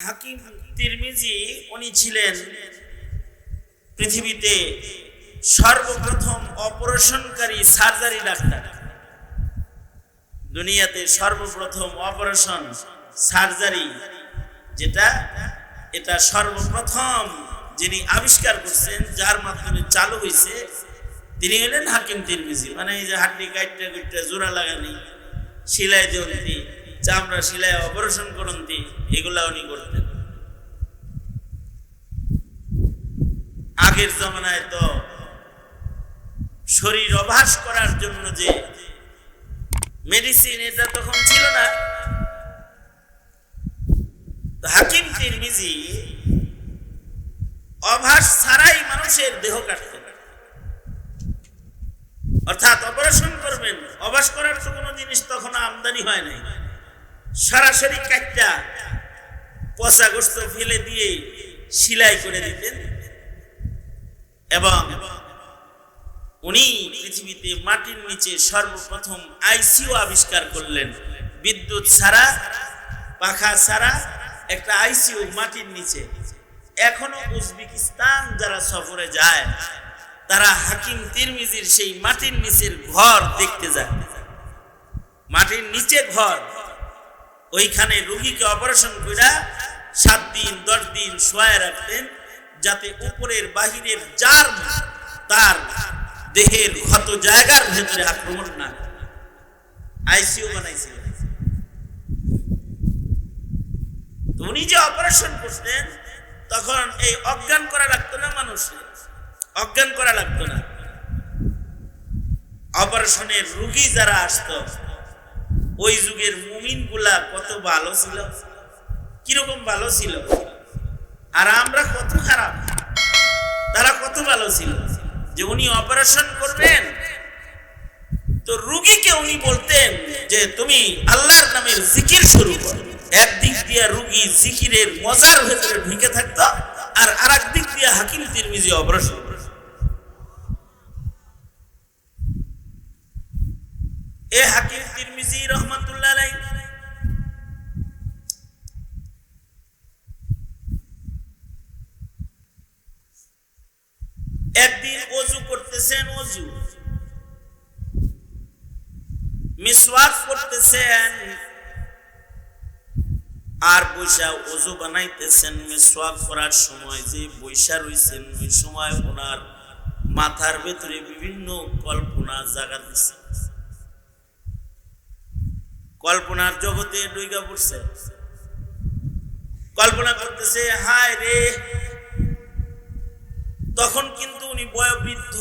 হাকিম তিরমিজি, উনি ছিলেন পৃথিবীতে সর্বপ্রথম অপারেশনকারী সার্জারি ডাক্তার। দুনিয়াতে সর্বপ্রথম অপারেশন সার্জারি, যেটা এটা সর্বপ্রথম যিনি আবিষ্কার করছেন, যার মাধ্যমে চালু হয়েছে তিনি হলেন হাকিম তিরমিজি। মানে এই যে হাড্ডি কাইটটা কুইটটা জোড়া লাগানি, সিলাই দিয়ন্তি চামড়া সিলাই অপারেশন করন্তি এগুলা উনি করতেন। আগের জমানায় তো শরীর অভাস করার জন্য যে মেডিসিন এটা তখন ছিল না। হাকিম তিরমিজি অভাস ছাড়াই মানুষের দেহ কাটতেন। অর্থাৎ অপারেশন করবেন অবাস করার তো কোনো জিনিস তখন আমদানি হয় নাই। সরাসরি কাটটা পচা গোস্ত ফেলে দিয়ে সিলাই করে দিতেন। এবং উনি পৃথিবীতে মাটির নিচে সর্বপ্রথম আইসিইউ আবিষ্কার করলেন। বিদ্যুৎ ছাড়া, পাখা ছাড়া একটা আইসিইউ মাটির নিচে। এখনও উজবেকিস্তান যারা সফরে যায়, তারা হাকিম তিরমিজির সেই মাটির নিচের ঘর দেখতে যায়। মাটির নিচে ঘর ওইখানে রুগীকে অপারেশন করে সাত দিন, দশ দিন শোয়ায় রাখতেন, যাতে উপরের বাহিরের যার তার দেহের ক্ষত জায়গার ভেতরে আক্রমণ না আইসিইউ বানাইছিল উনি যে অপারেশন করতেন, তখন এই অজ্ঞান করা লাগতো না মানুষের অজ্ঞান করা লাগতো না। অপারেশনের রুগী যারা আসতো ওই যুগের মুমিনগুলা কত ভালো ছিল? কীরকম ভালো ছিল? আর আমরা কত খারাপ? তারা কত ভালো ছিল? যে উনি অপারেশন করবেন। তো রুগীকে উনি বলতেন যে, তুমি আল্লাহর নামের জিকির শুরু করো। একদিক দিয়ে রুগী জিকিরের মজার ভেতরে ঢুকে থাকতো, আর আর দিক দিয়ে হাকিম তিরমিজি অপারেশন এ হাকিম তিরমিজি একদিন অজু করতেছেন অজু মিসওয়াক করতেছেন, আর বৈশা অজু বানাইতেছেন। মিসওয়াক করার সময় যে বৈশা রইছেন, ওই সময় ওনার মাথার ভেতরে বিভিন্ন কল্পনা জাগা দিচ্ছে কল্পনার জগতে ডুইগা পড়ছে। কল্পনা করতেছে, হায় রে। তখন কিন্তু উনি বয়োবৃদ্ধ।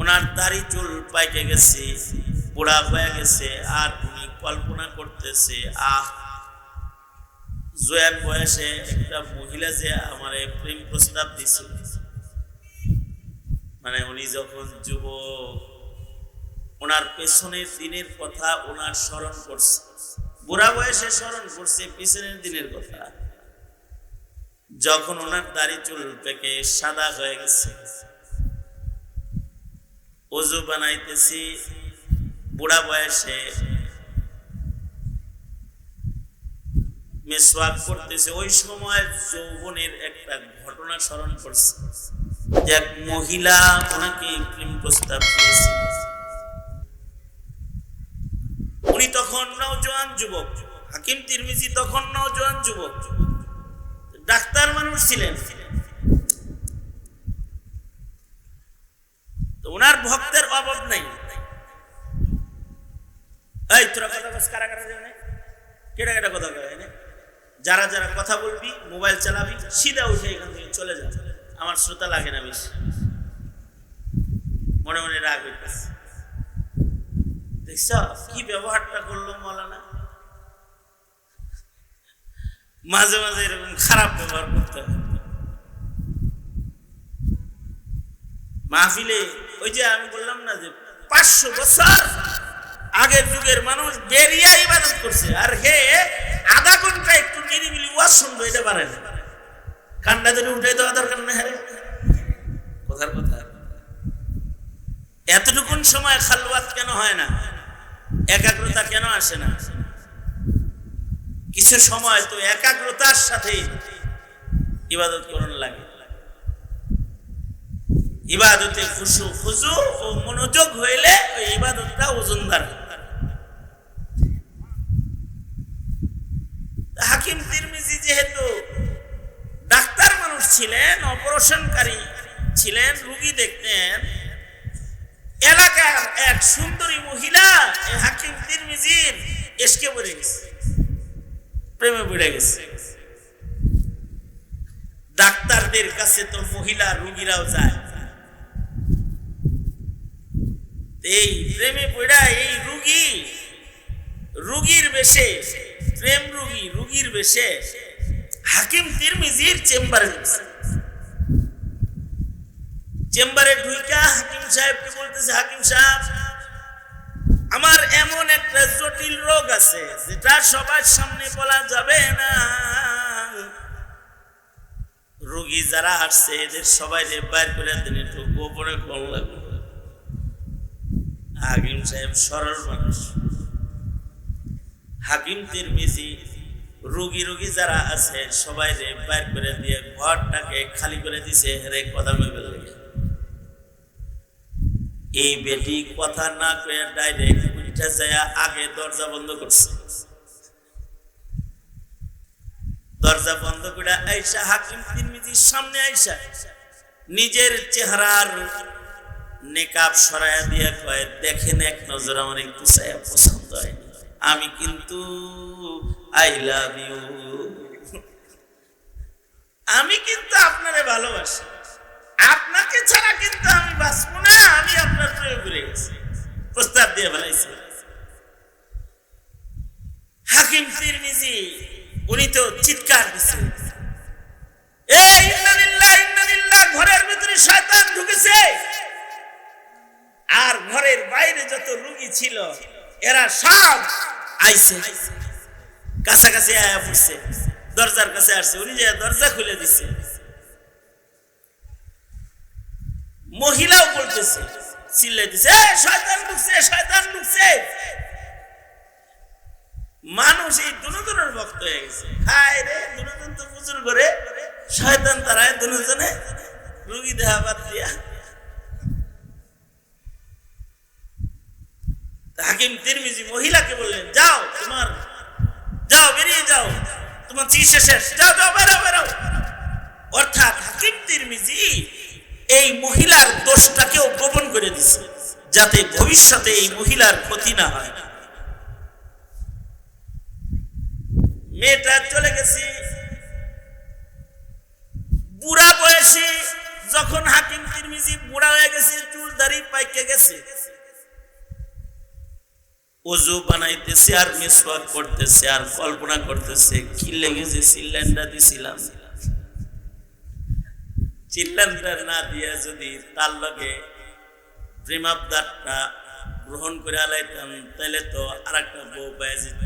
ওনার দাড়ি চুল পাইকে গেছে পোড়া হয়ে গেছে, আর উনি কল্পনা করতেছে, আহ, জয়ান বয়সে একটা মহিলা যে আমার প্রেম প্রস্তাব দিছিল মানে উনি যখন যুবক ওনার পেছনের দিনের কথা ওনার স্মরণ করছে। বুড়া বয়সে স্মরণ করছে পিছনের দিনের কথা। যখন ওনার দাড়ি চুল পেকে সাদা হয়ে গেছে। অজু বানাইতেছি, বুড়া বয়সে মেসওয়াক করতেছে। ওই সময় যৌবনের একটা ঘটনা স্মরণ করছে। এক মহিলা ওনাকে প্রেম প্রস্তাব দিয়েছিল উনি তখন নওজোয়ান যুবক। হাকিম তিরমিজি তখন নওজোয়ান যুবক। ডাক্তার মানুষ ছিলেন। তো ওনার ভক্তের অভাব নাই। এই, তোরা কথা বস কারা কারা যাবে কেটা কেটা কথা কয় যারা যারা কথা বলবি, মোবাইল চালাবি, সিধা উঠে এখান থেকে চলে যা। আমার শ্রোতা লাগে না বেশি। মনে মনে রাগ হইতেছে। দেখছ, কি ব্যবহারটা করল মৌলানা? মাঝে মাঝে এরকম খারাপ ব্যবহার করতে হয়। মাহফিলে ওই যে আমি বললাম না যে পাঁচশো বছর আগের যুগের মানুষ বেরিয়া ইবাদত করছে, আর হে, আধা ঘণ্টা একটু নিরিবিলি ওয়াজ শুনব, এটা পারে না। কান্না ধরে উঠে দেওয়া দরকার না হ্যাঁ। কথার কথা। এতটুকুন সময় খালওয়াত কেন হয় না? একাগ্রতা কেন আসে না? কিছু সময় তো একাগ্রতার সাথে ইবাদত করণ লাগে। ইবাদতে খুশু, খুজু ও মনোযোগ হইলে ওই ইবাদতটা ওজনদার হাকিম তিরমিজি যেহেতু ডাক্তার মানুষ ছিলেন, অপারেশনকারী ছিলেন, রুগী দেখতেন, এলাকার এক সুন্দরী মহিলা হাকিম তিরমিজির এসকে পড়ে গেছে। প্রেমে পড়ে গেছে। ডাক্তারদের কাছে তো মহিলা রুগীরাও যায়। এই প্রেমে পড়া এই রুগী, রুগীর বেশে, প্রেম রুগী, রুগীর বেশে হাকিম তিরমিজির চেম্বারে চেম্বারে ঢুইকা হাকিম সাহেবকে বলতেছে, হাকিম সাহেব আমার এমন একটা জটিল রোগ আছে, যেটা সবার সামনে বলা যাবে না। রোগী যারা আসছে, এদের সবাই বাইর করে দিন, একটু গোপনে কল লাগবে। হাকিম সাহেব সরল মানুষ। হাকিম তিরমিজি, রুগী রুগী যারা আছে সবাই রে বাইর করে দিয়ে ঘরটাকে খালি করে দিছে, হেরে কথা মেবে এই বেটি কথা না কয়ে ডাইরেক্ট উঠে যায় আগে দরজা বন্ধ করছে। দরজা বন্ধ করে আইসা হাকিম তিরমিজির সামনে আইসা নিজের চেহারার নেকাব সরায়া দিয়ে কয়, দেখেন এক নজর আমার একটু ছায়া পছন্দ হয়নি। আমি কিন্তু আই লাভ ইউ আমি কিন্তু আপনারে ভালোবাসি। আপনাকে ছাড়া কিন্তু আমি বাঁচবো না, আমি আপনার প্রেমে পড়ে গেছি। প্রস্তাব দিয়ে ফেলাইছি হাকিম তিরমিজি, উনি তো চিৎকার ইন্নালিল্লাহ ঘরের ঢুকেছে। আর ঘরের বাইরে যত রুগী ছিল, এরা সব আইছে। কাছাকাছি দরজার কাছে আসছে। উনি যে দরজা খুলে দিচ্ছে মহিলাও বলতেছে শয়তান ঢুকছে শয়তান ঢুকছে। মানুষ এই দুজনের ভক্ত হয়ে গেছে। রে দুজন তো প্রচুর করে। শয়তান তারায় দুজনে রুগী দেহা বাদ দিয়া। হাকিম তিরমিজি মহিলাকে বললেন, যাও, তোমার, যাও, বেরিয়ে যাও। তোমার চিকিৎসা শেষ। যাও যাও বেরাও বেরাও অর্থাৎ হাকিম তিরমিজি এই মহিলার দোষটাকেও গোপন করে দিছে, যাতে ভবিষ্যতে এই মহিলার ক্ষতি না হয়। মেয়েটা চলে গেছে। বুড়া বয়সে যখন হাকিম তিরমিজি বুড়া হয়ে গেছে, চুল দাড়ি পাইকে গেছে। অজু বানাইতেছে আর মিসওয়াক করতেছে আর কল্পনা করতেছে, কি লেগেছে সিলিন্ডার দিছিলাম। সিলিন্ডার না দিয়ে যদি তার লগে প্রেমাবদারটা গ্রহণ করে আলাইতাম তাহলে তো আর একটা বউ যেত।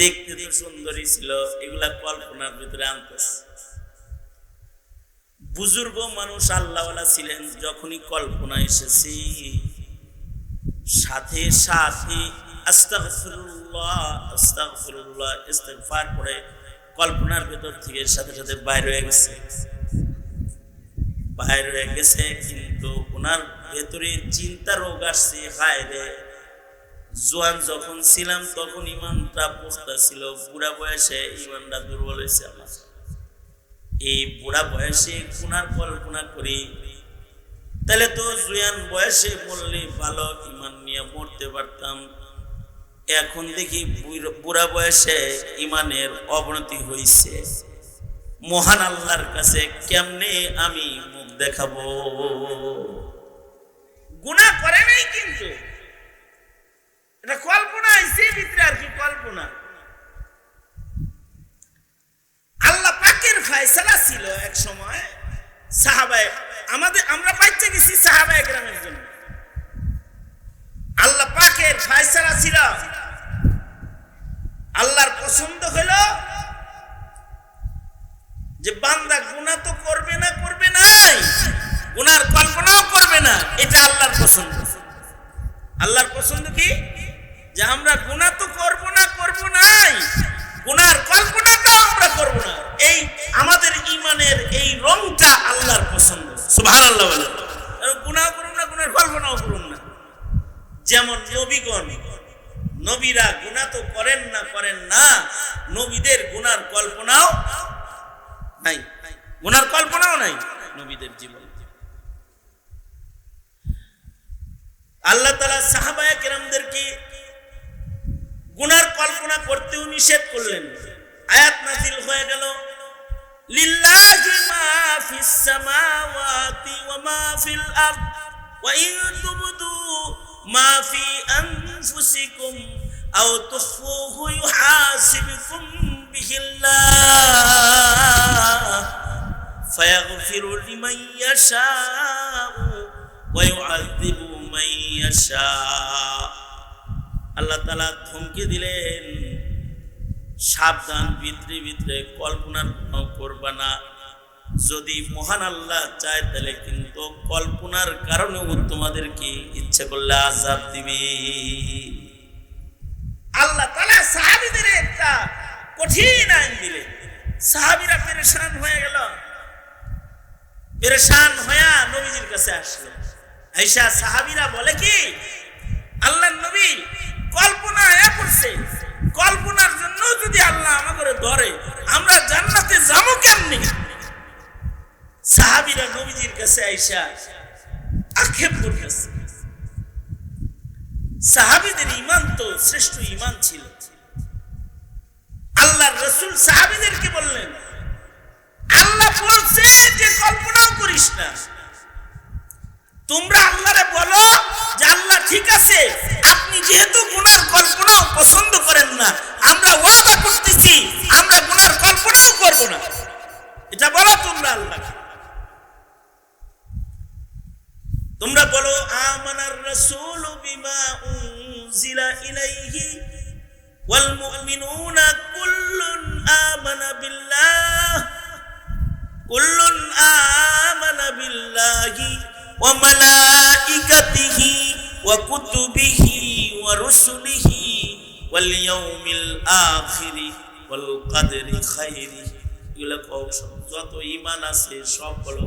দেখতে তো সুন্দরী ছিল, এগুলা কল্পনার ভিতরে আনতেছে। বুজুর্গ মানুষ আল্লাহওয়ালা ছিলেন, যখনই কল্পনা এসেছে, সাথে সাথে আস্তাগফিরুল্লাহ আস্তাগফিরুল্লাহ, ইস্তেগফার করে কল্পনার ভেতর থেকে সাথে সাথে বাইর হয়ে গেছে। বাইর হয়ে গেছে, কিন্তু ওনার ভেতরে চিন্তা রোগ আসছে, হায় রে। জোয়ান যখন ছিলাম, তখন ইমানটা পোস্তা ছিল, বুড়া বয়সে ইমানটা দুর্বল হয়েছে আমার। এই বুড়া বয়সে কোনার কল্পনা করি, তাহলে তো জুয়ান বয়সে মরলে ভালো, ইমান নিয়ে মরতে পারতাম। এখন দেখি বুড়ো- বয়সে ইমানের অবনতি হইছে। মহান আল্লাহর কাছে কেমনে আমি মুখ দেখাবো? গুণা করে নাই কিন্তু। এটা কল্পনা ভিতরে আর কি কল্পনা। আল্লাহ পাকের ছিল এক সময় আমাদের আমরা বাচ্চা গেছি সাহাবায় গ্রামের জন্য। আল্লাহ ফায়সালা ছিল। আল্লাহর পছন্দ হলো যে বান্দা গুণা তো করবে না, করবে নাই। গুনার কল্পনাও করবে না। এটা আল্লাহর পছন্দ। আল্লাহর পছন্দ কি? যে আমরা গুণা তো নবীগণ, নবীরা গুনাহ তো করেন না করেন না, নবীদের গুনার কল্পনাও নাই। গুনার কল্পনাও নাই নবীদের জীবন। আল্লাহ তালা সাহাবায়া কেরামদেরকে গুনার কল্পনা করতেও নিষেধ করলেন। আয়াত নাজিল হয়ে গেল, লিল্লাহি মা ফিস সামাওয়াতি ওয়া মা ফিল আরদ, ওয়া ইন তুবদু মা ফি আনফুসিকুম আও তুখফুহু ইউহাসিবকুম আল্লাহ তাআলা ধমকে দিলেন, সাবধান, ভিতরে ভিতরে কল্পনা করবা না। যদি মহান আল্লাহ চায় তাহলে কিন্তু কল্পনার কারণেও তোমাদেরকে ইচ্ছে করলে আজাব দিবে। আল্লাহ তালা সাহাবিদের একটা কঠিন আইন দিলে সাহাবিরা পেরেশান হয়ে গেল। পেরেশান হয়ে নবীজির কাছে আসলো। আইসা সাহাবিরা বলে কি আল্লাহ নবী কল্পনা আয়া পড়ছে কল্পনার জন্য যদি আল্লাহ আমাদের ধরে, আমরা জান্নাতে যাব কেমনি? সাহাবিরা নবীজির কাছে আইসা আক্ষেপ করতেছে সাহাবিদের ইমান তো শ্রেষ্ঠ ইমান ছিল। আল্লাহ রসুল সাহাবিদেরকে বললেন, আল্লাহ বলছে যে কল্পনাও করিস না। তোমরা আল্লাহরে বলো যে আল্লাহ ঠিক আছে, আপনি যেহেতু গুনার কল্পনাও পছন্দ করেন না, আমরা ওয়াদা করতেছি, আমরা গুনার কল্পনাও করব না। এটা বলো তোমরা আল্লাহ তোমরা বলো, আমানার রাসূল বিমা উনজিলা ইলাইহি ওয়াল মুমিনুনা কুল্লুন আমানা বিল্লাহ, কুল্লুন আমানা বিল্লাহি ওয়া মালাইকাতিহি ওয়া কুতুবিহি ওয়া রুসুলিহি ওয়াল ইয়াউমিল আখিরি ওয়াল কদরি খাইরি এগুলো। যত ঈমান আছে সব বলো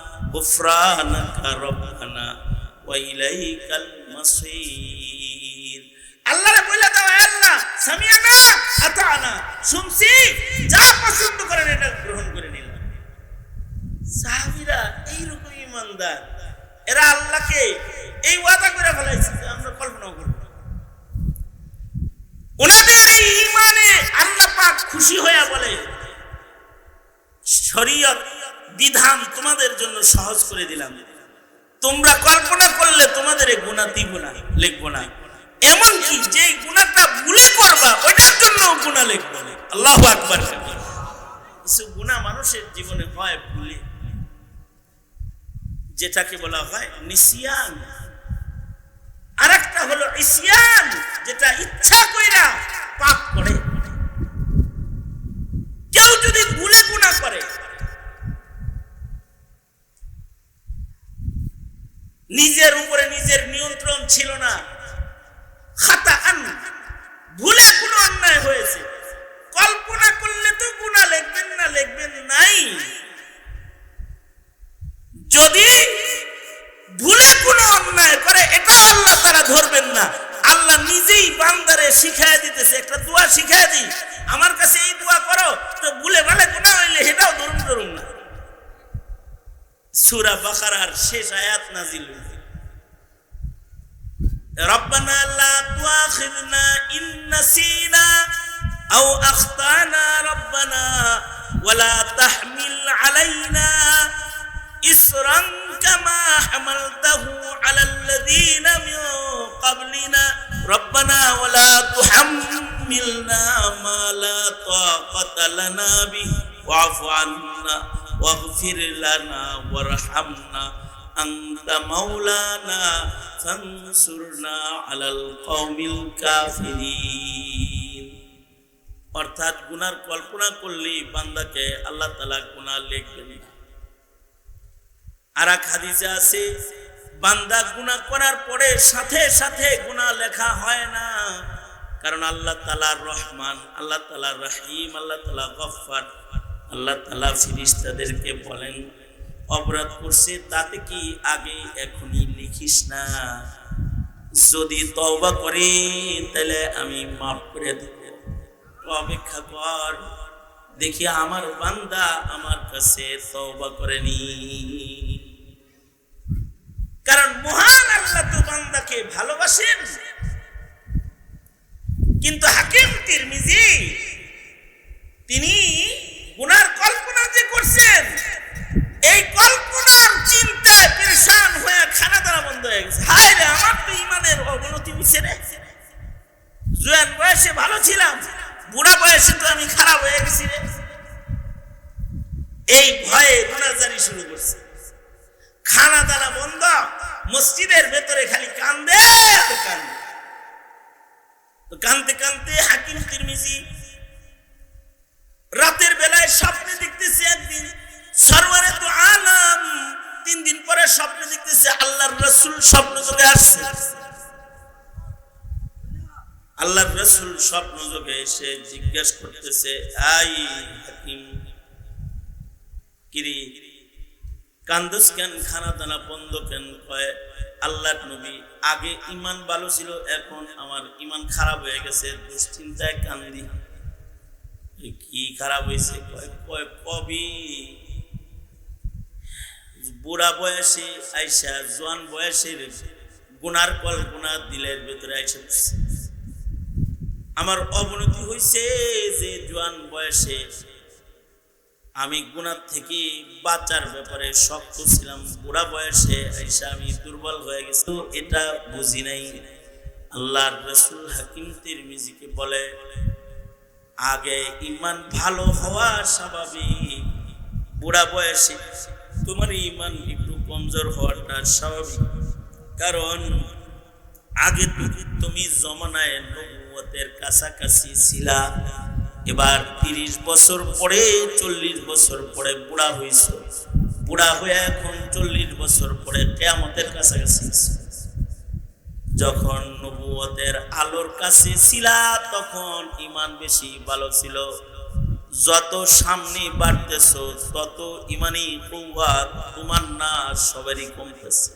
غفرانك ربنا وإليك المصير আল্লাহ বলে দাও আল্লাহ সামিয়ানা আতানা শুনছি যা পছন্দ করেন এটা গ্রহণ করে নিলাম সাহাবীরা এইরকম ইমানদার এরা আল্লাহকে এই ওয়াদা করে ফেলাইছে যে আমরা কল্পনা করব না। ওনাদের এই ইমানে আল্লাহ পাক খুশি হয়ে বলে শরীয়ত বিধান তোমাদের জন্য সহজ করে দিলাম। তোমরা কল্পনা করলে তোমাদের এই গুণা দিব না, লিখব না। এমন কি যে গুণাটা ভুলে করবা ওইটার জন্য গুণা লিখব। না আল্লাহ আকবার। গুণা মানুষের জীবনে হয় ভুলে। যেটাকে বলা হয় নিসিয়ান। আর একটা হলো ইসিয়ান, যেটা ইচ্ছা কইরা পাপ করে। কেউ যদি ভুলে গুণা করে নিজের উপরে নিজের নিয়ন্ত্রণ ছিল না। খাতা আন ভুলে কোনো অন্যায় হয়েছে। কল্পনা করলে তো গুণা লিখবেন না, লিখবেন নাই। যদি ভুলে কোনো অন্যায় করে এটা আল্লাহ তারা ধরবেন না। আল্লাহ নিজেই বান্দারে শিখাই দিতেছে, একটা দোয়া শিখাই দিই। আমার সুরা বাকারার শেষ আয়াত নাজিল হয়েছে ربنا لا تؤاخذنا إن نسينا أو أخطأنا ربنا ولا تحمل علينا إسرا كما حملته على الذين من قبلنا ربنا ولا تحملنا ما لا لنا به واعف عنا واغفر لنا وارحمنا أنت مولانا فانصرنا على القوم الكافرين অর্থাৎ গুনার কল্পনা করলেই বান্দাকে আল্লাহ তালা গুনাহ লিখবেন না আর এক হাদিসে আছে বান্দা গুনাহ করার পরে সাথে সাথে গুনাহ লেখা হয় না কারণ আল্লাহ তালা রহমান আল্লাহ তালা রহিম আল্লাহ তালা গফার আল্লাহ তালা ফিরিস্তাদেরকে বলেন, অপরাধ করছে, তাতে কি আগে এখনই লিখিস না? যদি তওবা করি, তাহলে আমি মাফ করে অপেক্ষা কর, দেখি আমার বান্দা আমার কাছে তওবা করেনি। কারণ মহান আল্লাহ তো বান্দাকে ভালোবাসেন। কিন্তু হাকিম তিরমিজি, তিনি গুনার কল্পনা যে করছেন, এই কল্পনার চিন্তায় পরেশান হয়ে খানা দানা বন্ধ হয়ে গেছে। হায় রে, আমার তো ইমানের অবনতি হয়েছে রে। জোয়ান বয়সে ভালো ছিলাম, বুড়া বয়সে তো আমি খারাপ হয়ে গেছি রে। এই ভয়ে গুণাজারি শুরু করছে। খানা দানা বন্ধ, মসজিদের ভেতরে খালি কান্দে কান্দে। তো কানতে কানতে হাকিম তিরমিজি রাতের বেলায় স্বপ্নে দেখতেছে একদিন সরওয়ারে তো আলাম। তিন দিন পরে স্বপ্নে দেখতেছে আল্লাহর রসুল স্বপ্ন যোগে আসছে। আল্লাহর রসুল স্বপ্ন যোগে এসে জিজ্ঞেস করতেছে, আই হাকিম, কিরি, কান্দুস কেন খানা দানা বন্ধ কেন, কয়, আল্লাহর নবী, আগে ইমান ভালো ছিল, এখন আমার ইমান খারাপ হয়ে গেছে, দুশ্চিন্তায় কান্দি। কি খারাপ হয়েছে? কবি? বুড়া বয়সে আইসা, জোয়ান বয়সের গুনার কল গুনার দিলের ভেতরে আইসা আমার অবনতি হয়েছে যে জোয়ান বয়সে আমি গুণার থেকে বাঁচার ব্যাপারে শক্ত ছিলাম। বুড়া বয়সে আইসা আমি দুর্বল হয়ে গেছি। এটা বুঝি নাই। আল্লাহর রসুল হাকিম তিরমিজিকে বলে আগে ইমান ভালো হওয়া স্বাভাবিক। বুড়া বয়সে তোমার ইমান একটু কমজোর হওয়াটা স্বাভাবিক। কারণ আগে তুমি জমানায় নবুয়তের কাছাকাছি ছিলা। এবার তিরিশ বছর পরে, চল্লিশ বছর পরে বুড়া হইছ। বুড়া হয়ে এখন চল্লিশ বছর পরে কেয়ামতের কাছাকাছি। যখন নবুয়তের আলোর কাছে ছিলা, তখন ইমান বেশি ভালো ছিল। যত সামনে বাড়তেছ, তত ইমানি কৌয়াত তোমার না, সবারই কমতেছে।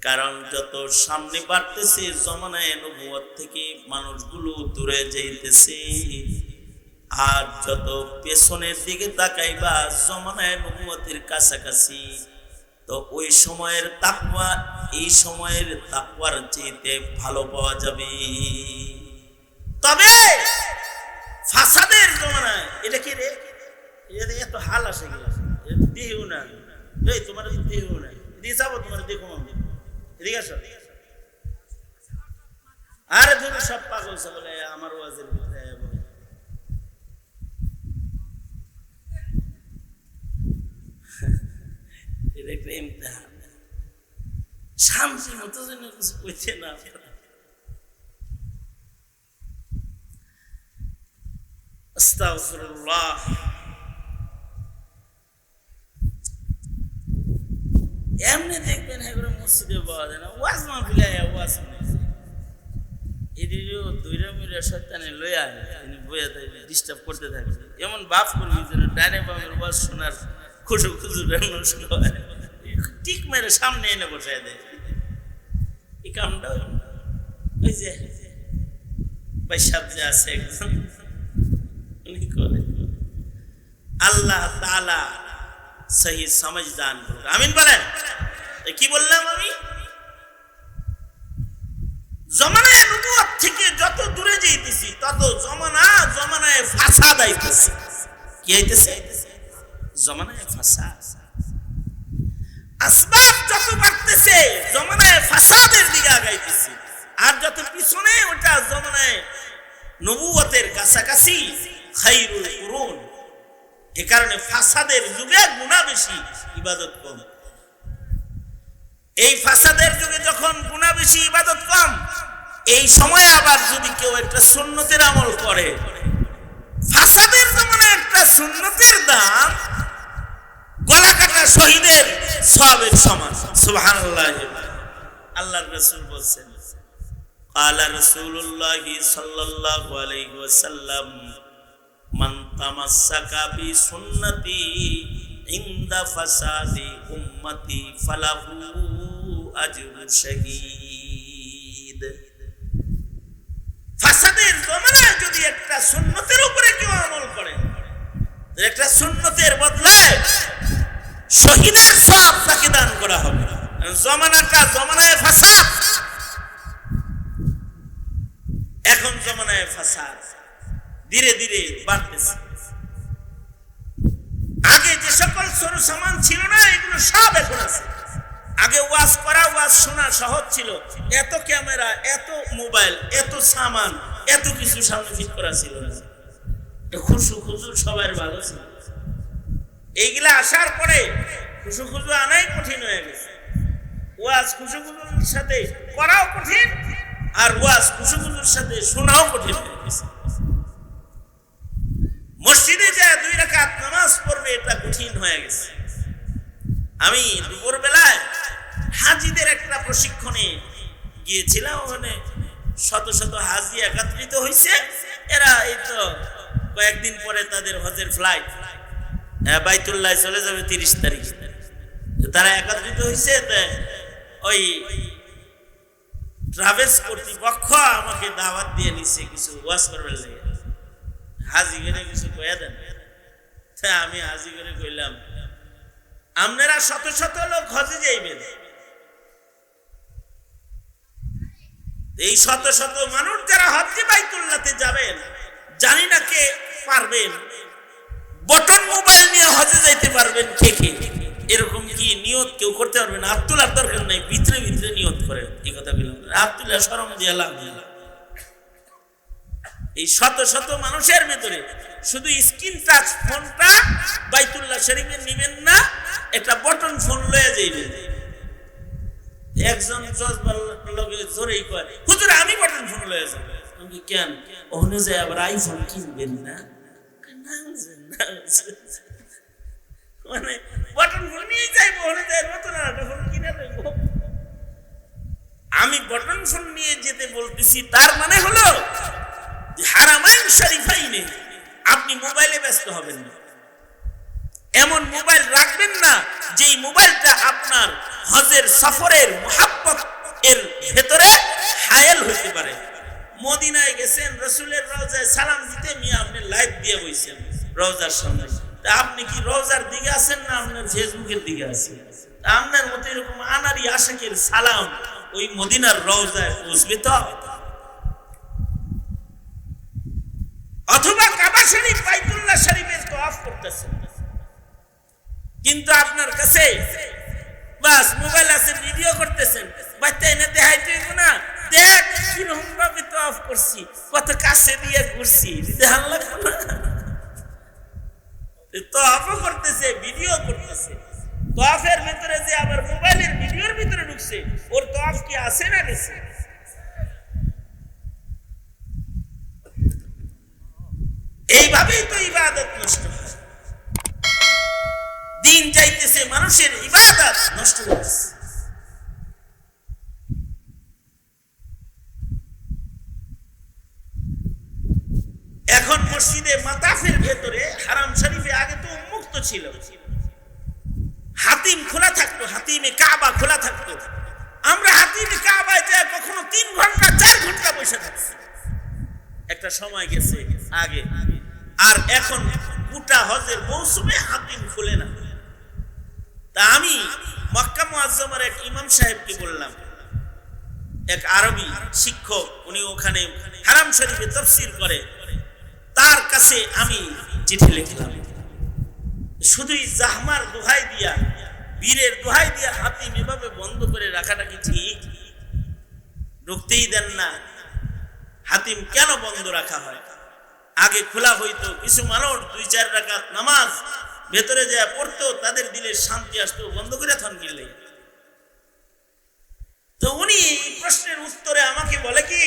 কারণ যত সামনে বাড়তেছে, জমানায় নবুয়ত থেকে মানুষগুলো দূরে যাইতেছে। আর যত পেছনের দিকে তাকাইবা, জমানায় নবুয়তের কাছাকাছি তো ওই সময়ের তাকওয়া, এই সময়ের তাকওয়ার চেয়েতে ভালো পাওয়া যাবে। তবে ফাসাদের জমানায়, এটা কি রে? এটা এত হাল আসে গেল। দেহ না এই, তোমার দেহ না এদিকে যাব, তোমার দেখো আমি এদিকে আসো। আরে তুমি সব পাগল বলে আমার ওয়াজের ভিতরে আয়া বলে। এমনি দেখবেন এগুলো মসজিদে পাওয়া যায় না। ওয়াজ মাহফিলে ওয়াজ এদিকেও দুইরা মিরা শয়তানে লইয়া তিনি বইয়া থাকবে ডিস্টার্ব করতে থাকবে এমন বাপ করবি যেন ডাইনে বামের ওয়াজ শোনার খুশু খুশু ঠিক মেরে সামনে এনে বসায় দেয়। এই কামটা ওই যে যে আছে একজন করে। আল্লাহ তাআলা সহি সমঝ দান আমিন বলেন? কি বললাম আমি? জমানায় নবুয়ত থেকে যত দূরে যাইতেছি তত জমানা জমানায় ফাসাদ কি জমানায় ফাসাদ। আসবাব যত বাড়তেছে, জমানায় ফাসাদের দিকে আগাইতেছে। আর যত পিছনে, ওটা জমানায় নবুয়তের কাছাকাছি খাইরুল কুরুন। এ কারণে ফাসাদের যুগে গুণা বেশি, ইবাদত কম। এই ফাসাদের যুগে যখন গুণা বেশি, ইবাদত কম, এই সময়ে আবার যদি কেউ একটা সুন্নতের আমল করে, ফাসাদের জমানে একটা সুন্নতের দাম গলা কাটা শহীদের সবের সমান। সুবহান আল্লাহর রসুল বলছেন আলা রসুল্লাহ সাল্লাল্লাহু আলাইহি যদি একটা সুন্নতের উপরে কেউ আমল করে একটা সুন্নতের বদলায় শহীদের সব তাকে দান করা হবে। জমানাটা জমানায় ফাসাদ। এখন জমানায় ফাসাদ। ধীরে ধীরে বাড়তেছে। আগে যে সকল সরু সামান ছিল না, এগুলো সব এখন আছে। আগে ওয়াজ করা, ওয়াজ শোনা সহজ ছিল। এত ক্যামেরা, এত মোবাইল, এত সামান, এত কিছু সামনে ফিট করা ছিল না। খুশু খুশু সবার ভালো ছিল। এইগুলা আসার পরে খুশু খুশু আনাই কঠিন হয়ে গেছে। ওয়াজ খুশু খুশুর সাথে করাও কঠিন আর ওয়াজ খুশু খুশুর সাথে শোনাও কঠিন হয়ে গেছে। মসজিদে যায় দুই রাকাত নামাজ পড়বে এটা কঠিন হয়ে গেছে। আমি দুপুর বেলায় হাজিদের একটা প্রশিক্ষণে গিয়েছিলাম, ওখানে শত শত হাজি একত্রিত হয়েছে এরা এই তো কয়েকদিন পরে তাদের হজের ফ্লাইট বাইতুল্লাহ চলে যাবে তিরিশ তারিখ। তারা একত্রিত হয়েছে ওই ট্রাভেলস কর্তৃপক্ষ আমাকে দাওয়াত দিয়ে নিচ্ছে কিছু ওয়াশ করবার লেগে। হাজি করে কিছু কয়ে দেন। আমি হাজি করে কইলাম, আপনারা শত শত লোক হজে যাইবেন। এই শত শত মানুষ যারা হজে বাইতুল্লাতে যাবেন, জানি না কে পারবেন। বটন মোবাইল নিয়ে হজে যাইতে পারবেন কে কে এরকম কি নিয়ত কেউ করতে পারবেন আব্দুল্লাহ দরকার নাই, ভিতরে ভিতরে নিয়ত করে এই কথা বললাম আব্দুল্লাহ সরম দিয়ে লাভ এই শত শত মানুষের ভেতরে শুধু স্ক্রিন টাচ ফোনটা বাইতুল্লাহ শরীফে নিবেন না, একটা বটন ফোন লয়ে যাইবেন। একজন জজবার লগে জোরেই কয় হুজুর, আমি বটন ফোন লয়ে যাব। আমি কেন? ওখানে যে আবার আইফোন কিনবেন না? মানে বটন ফোন আমি বটন ফোন নিয়ে যেতে বলতেছি, তার মানে হলো আপনি মোবাইলে ব্যস্ত হবেন না। এমন মোবাইল রাখবেন না, যেই মোবাইলটা আপনার হজের সফরের মোহাব্বত এর ভেতরে হায়েল হতে পারে। মদিনায় গেছেন, রসুলের রওজায় সালাম দিতে মিয়া আপনি লাইভ দিয়ে বইছেন রোজার সামনে তা আপনি কি রোজার দিকে আছেন না আপনার ফেসবুকের দিকে আছেন? আপনার মতো এরকম আনারি আশেকের সালাম ওই মদিনার রওজায় পৌঁছবে তো? অথবা কাবা শরীফ, বাইতুল্লাহ শরীফের তওয়াফ করতেছেন। কিন্তু আপনার কাছে বাস মোবাইল আছে, ভিডিও করতেছেন। বাচ্চা এনে দেখাইতে না। দেখ কীরকম ভাবে তওয়াফ করছি। কত কাছে দিয়ে ঘুরছি। দেখান লাগবে না তওয়াফও করতেছে ভিডিও করতেছে। তওয়াফের ভিতরে যে আবার মোবাইলের ভিডিওর ভিতরে ঢুকছে, ওর তওয়াফ কি আছে না গেছে? এইভাবেই তো ইবাদত নষ্ট হয়। দিন যাইতেছে, মানুষের ইবাদত নষ্ট হচ্ছে। এখন মসজিদে মাতাফের ভেতরে হারাম শরীফে আগে তো উন্মুক্ত ছিল। হাতিম খোলা থাকতো, হাতিমে কাবা খোলা থাকতো। আমরা হাতিমে কাবায় যায় কখনো তিন ঘণ্টা, চার ঘণ্টা বসে থাকছি। একটা সময় গেছে আগে। আর এখন গোটা হজের মৌসুমে হাতিম খুলে না। তা আমি মক্কা মুআজ্জমের এক ইমাম সাহেবকে বললাম, এক আরবি শিক্ষক, উনি ওখানে হারাম শরীফে তফসির করে। তার কাছে আমি চিঠি লিখলাম। শুধুই জাহমার দোহাই দিয়া, বীরের দোহাই দিয়া হাতিম এভাবে বন্ধ করে রাখাটা কি ঠিক? ঢুকতেই দেন না। হাতিম কেন বন্ধ রাখা হয়? আগে খোলা হইতো, কিছু মানুষ দুই চার রাকাত নামাজ ভেতরে যা পড়তো, তাদের দিলে শান্তি আসতো, বন্ধ করে থন গেলে তো উনি প্রশ্নের উত্তরে আমাকে বলে কি,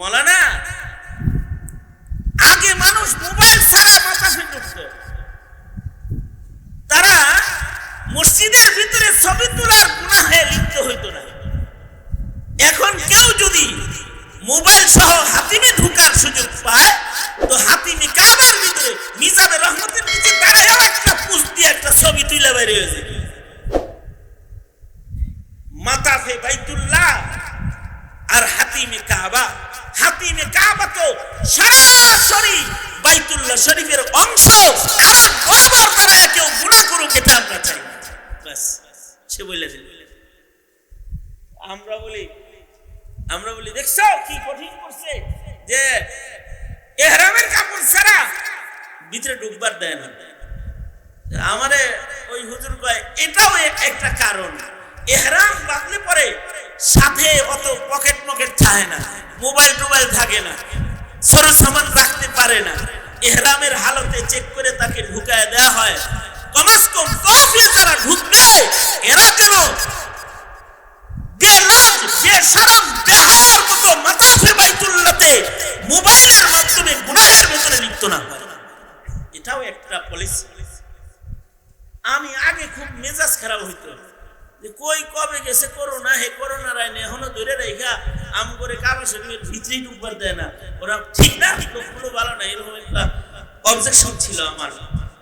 মলানা আগে মানুষ মোবাইল ছাড়া বাতাসে ঢুকত তারা মসজিদের ভিতরে ছবি এহরাম বাঁধলে পরে সাথে অত পকেট পকেট থাকে না, মোবাইল টোবাইল থাকে না, সর সামান রাখতে পারে না। এহরামের হালতে চেক করে তাকে ঢুকায় দেওয়া হয়। কমাস কম তহফিল যারা ঢুকবে এরা যেন বেলাজ বেশরম বেহায়ার মতো মাতাফে বাইতুল্লাতে মোবাইলের মাধ্যমে গুনাহের ভেতরে লিপ্ত না এটাও একটা পলিসি আমি আগে খুব মেজাজ খারাপ হইতো। যে কই, কবে গেছে? করোনা, হে করোনার আইনে এখনও ধরে রেখা আম করে কাবা শরীফের ভিতরেই ঢুকবার দেয় না। ওরা ঠিক না লোকগুলো ভালো না এরকম একটা অবজেকশন ছিল আমার।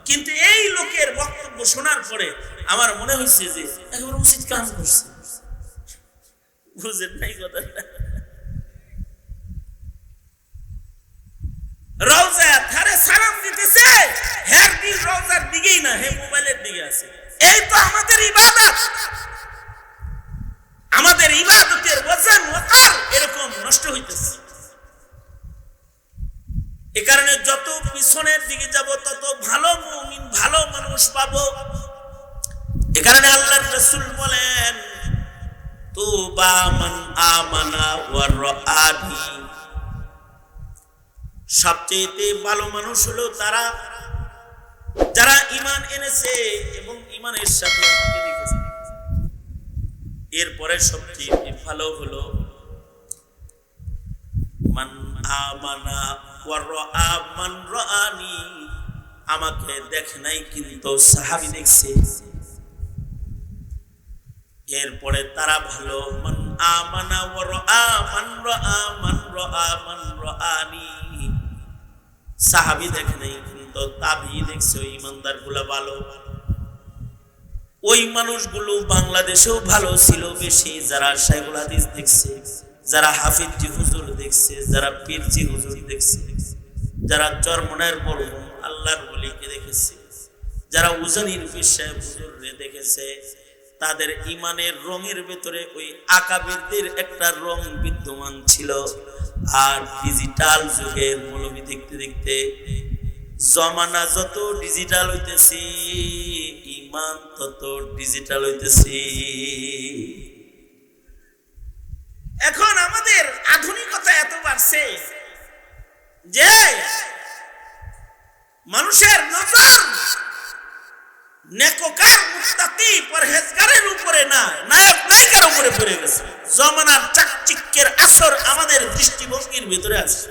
কিন্তু এই লোকের বক্তব্য শোনার পরে আমার মনে হয়েছে যে একেবারে উচিত কাজ করছে। বুঝেন নাই কথাটা? রওজা ধারে সালাম দিতেছে, হ্যার দিল রওজার দিকেই না, হে মোবাইলের দিকে আছে। এই তো আমাদের ইবাদত। আমাদের ইবাদতের ওজন ওকার এরকম নষ্ট হইতেছে। এ কারণে যত পিছনের দিকে যাব, তত ভালো মুমিন, ভালো মানুষ পাবো। এ কারণে আল্লাহর রাসূল বলেন, তুবা মান আমানা ওয়া রাআনি। সবচেয়ে ভালো মানুষ হলো তারা, যারা ইমান এনেছে এবং ইমানের সাথে আমাকে দেখেছে। এরপরে সবচেয়ে ভালো হলো আমাকে দেখে নাই কিন্তু সাহাবী দেখছে। এরপরে তারা ভালো মান আমানা ওয়া মান মান মান রাআনি। সাহাবী দেখে নাই কিন্তু তাবি দেখছে ইমানদারগুলা ভালো। ওই মানুষগুলো বাংলাদেশেও ভালো ছিল বেশি, যারা শাইখুল হাদিস দেখছে, যারা হাফিজি হুজুর দেখছে, যারা পীরজি হুজুর দেখছে, যারা চরমনের মরহুম আল্লাহর বলিকে দেখেছে, যারা উজানির পীর সাহেব দেখেছে, তাদের ইমানের রঙের ভেতরে ওই আকাবিরদের একটা রং বিদ্যমান ছিল। আর ডিজিটাল যুগের মৌলবী দেখতে দেখতে জমানা যত ডিজিটাল হইতেছে, ইমান তত ডিজিটাল হইতেছে। এখন আমাদের আধুনিকতা এত বাড়ছে যে মানুষের নজর নেককার মুত্তাকি পরহেজগারের উপরে না, নায়ক নায়িকার উপরে পড়ে গেছে। জমানার চাকচিক্যের আসর আমাদের দৃষ্টিভঙ্গির ভিতরে আছে